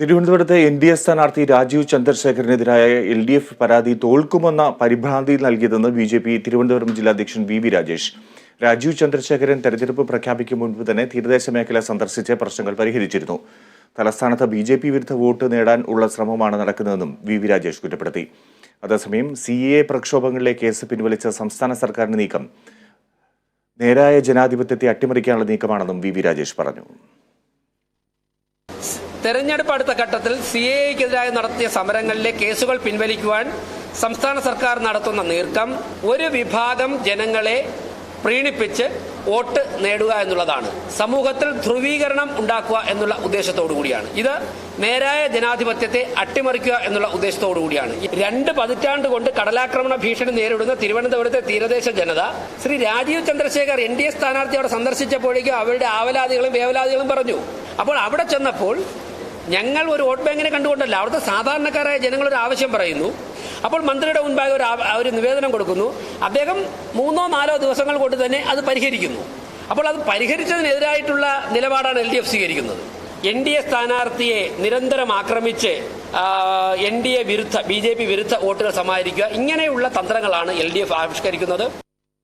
തിരുവനന്തപുരത്ത് N D A സ്ഥാനാർത്ഥി രാജീവ് ചന്ദ്രശേഖരനെതിരായ എൽ ഡി എഫ് പരാതി തോൽക്കുമെന്ന പരിഭ്രാന്തി നൽകിയതെന്ന് ബി ജെ പി തിരുവനന്തപുരം ജില്ലാ അധ്യക്ഷൻ വി വി രാജേഷ്. രാജീവ് ചന്ദ്രശേഖരൻ തെരഞ്ഞെടുപ്പ് പ്രഖ്യാപിക്കും മുൻപ് തന്നെ തീരദേശ മേഖല സന്ദർശിച്ച് പ്രശ്നങ്ങൾ പരിഹരിച്ചിരുന്നു. തലസ്ഥാനത്ത് ബി ജെ പി വിരുദ്ധ വോട്ട് നേടാൻ ഉള്ള ശ്രമമാണ് നടക്കുന്നതെന്നും വി വി രാജേഷ് കുറ്റപ്പെടുത്തി. അതേസമയം സി എ പ്രക്ഷോഭങ്ങളിലെ കേസ് പിൻവലിച്ച സംസ്ഥാന സർക്കാരിന്റെ നീക്കം നേരായ ജനാധിപത്യത്തെ അട്ടിമറിക്കാനുള്ള നീക്കമാണെന്നും വി വി രാജേഷ് പറഞ്ഞു. തെരഞ്ഞെടുപ്പ് അടുത്ത ഘട്ടത്തിൽ സി എ നടത്തിയ സമരങ്ങളിലെ കേസുകൾ പിൻവലിക്കുവാൻ സംസ്ഥാന സർക്കാർ നടത്തുന്ന നീക്കം ഒരു വിഭാഗം ജനങ്ങളെ പ്രീണിപ്പിച്ച് വോട്ട് നേടുക എന്നുള്ളതാണ്. സമൂഹത്തിൽ ധ്രുവീകരണം ഉണ്ടാക്കുക എന്നുള്ള ഉദ്ദേശത്തോടു കൂടിയാണ്. ഇത് നേരായ ജനാധിപത്യത്തെ അട്ടിമറിക്കുക എന്നുള്ള ഉദ്ദേശത്തോടു കൂടിയാണ്. രണ്ട് പതിറ്റാണ്ട് കൊണ്ട് കടലാക്രമണ ഭീഷണി നേരിടുന്ന തിരുവനന്തപുരത്തെ തീരദേശ ജനത Shri Rajeev Chandrasekhar N D A സ്ഥാനാർത്ഥി അവിടെ സന്ദർശിച്ചപ്പോഴേക്കും അവരുടെ ആവലാദികളും വേവലാദികളും പറഞ്ഞു. അപ്പോൾ അവിടെ ചെന്നപ്പോൾ ഞങ്ങൾ ഒരു വോട്ട് ബാങ്കിനെ കണ്ടുകൊണ്ടല്ല. അവിടുത്തെ സാധാരണക്കാരായ ജനങ്ങളൊരു ആവശ്യം പറയുന്നു. അപ്പോൾ മന്ത്രിയുടെ മുൻപാകെ ഒരു ഒരു നിവേദനം കൊടുക്കുന്നു. അദ്ദേഹം മൂന്നോ നാലോ ദിവസങ്ങൾ കൊണ്ട് തന്നെ അത് പരിഹരിക്കുന്നു. അപ്പോൾ അത് പരിഹരിച്ചതിനെതിരായിട്ടുള്ള നിലപാടാണ് എൽ ഡി എഫ് സ്വീകരിക്കുന്നത്. എൻ ഡി എ സ്ഥാനാർത്ഥിയെ നിരന്തരം ആക്രമിച്ച് എൻ ഡി എ വിരുദ്ധ ബി ജെ പി വിരുദ്ധ വോട്ടുകൾ സമാഹരിക്കുക ഇങ്ങനെയുള്ള തന്ത്രങ്ങളാണ് എൽ ഡി എഫ് ആവിഷ്കരിക്കുന്നത്.